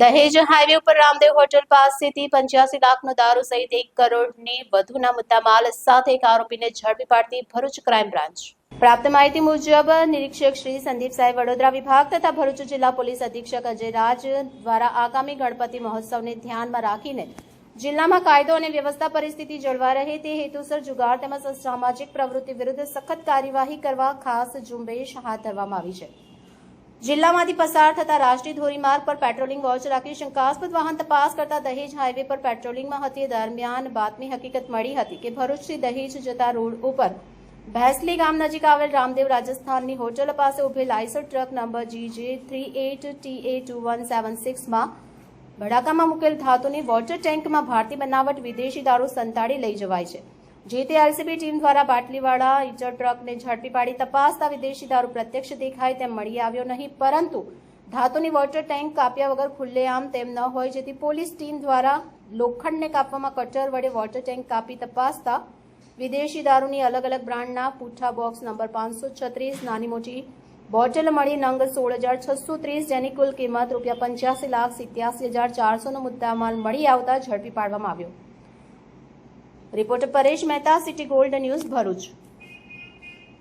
દહેજ હાઈવે ઉપર રામદેવ હોટલ પાસેથી પંચ્યાસી લાખનો દારૂ સહિત એક કરોડની વધુના મુદ્દામાલ સાથે એક આરોપીને ઝડપી પાડતી ભરૂચ ક્રાઇમ બ્રાન્ચ. પ્રાપ્ત માહિતી મુજબ નિરીક્ષક શ્રી સંદીપ સાહેબ વડોદરા વિભાગ તથા ભરૂચ જિલ્લા પોલીસ અધિક્ષક અજય રાજ દ્વારા આગામી ગણપતિ મહોત્સવને ધ્યાનમાં રાખીને જિલ્લામાં કાયદો અને વ્યવસ્થા પરિસ્થિતિ જળવા રહે તે હેતુસર જુગાર તેમજ સામાજિક પ્રવૃત્તિ વિરુદ્ધ સખત કાર્યવાહી કરવા ખાસ ઝુંબેશ હાથ ધરવામાં આવી છે. જિલ્લામાંથી પસાર થતા રાષ્ટ્રીય ધોરીમાર્ગ પર પેટ્રોલિંગ વોચ રાખી શંકાસ્પદ વાહન તપાસ કરતા દહેજ હાઈવે પર પેટ્રોલિંગમાં હતી દરમિયાન બાતમી હકીકત મળી હતી કે ભરૂચથી દહેજ જતા રોડ ઉપર ભેસલી ગામ નજીક આવેલ રામદેવ રાજસ્થાનની હોટલ પાસે ઉભેલ Eicher truck number GJ three eight T A two one seven સિક્સમાં ભડાકામાં મુકેલ ધાતુની વોટર ટેન્કમાં ભારતીય બનાવટ વિદેશી દારૂ સંતાડી લઈ જવાય છે. જે તે આરસીબી ટીમ દ્વારા બાટલીવાળા ઇજર ટ્રકને ઝડપી પાડી તપાસતા વિદેશી દારૂ પ્રત્યક્ષ દેખાય તેમ મળી આવ્યો નહીં, પરંતુ ધાતુની વોટર ટેન્ક કાપ્યા વગર ખુલ્લેઆમ તેમ ન હોય જેથી પોલીસ ટીમ દ્વારા લોખંડને કાપવામાં કટર વડે વોટર ટેન્ક કાપી તપાસતા વિદેશી દારૂની અલગ અલગ બ્રાન્ડના પૂઠા બોક્સ નંબર પાંચસો છત્રીસ, નાની મોટી બોટલ મળી નંગ સોળ હજાર છસો ત્રીસ, જેની કુલ કિંમત રૂપિયા પંચ્યાસી લાખ સિત્યાસી હજાર ચારસોનો મુદ્દામાલ મળી આવતા ઝડપી પાડવામાં આવ્યો. Reporter Paresh Mehta city gold news Bharuch.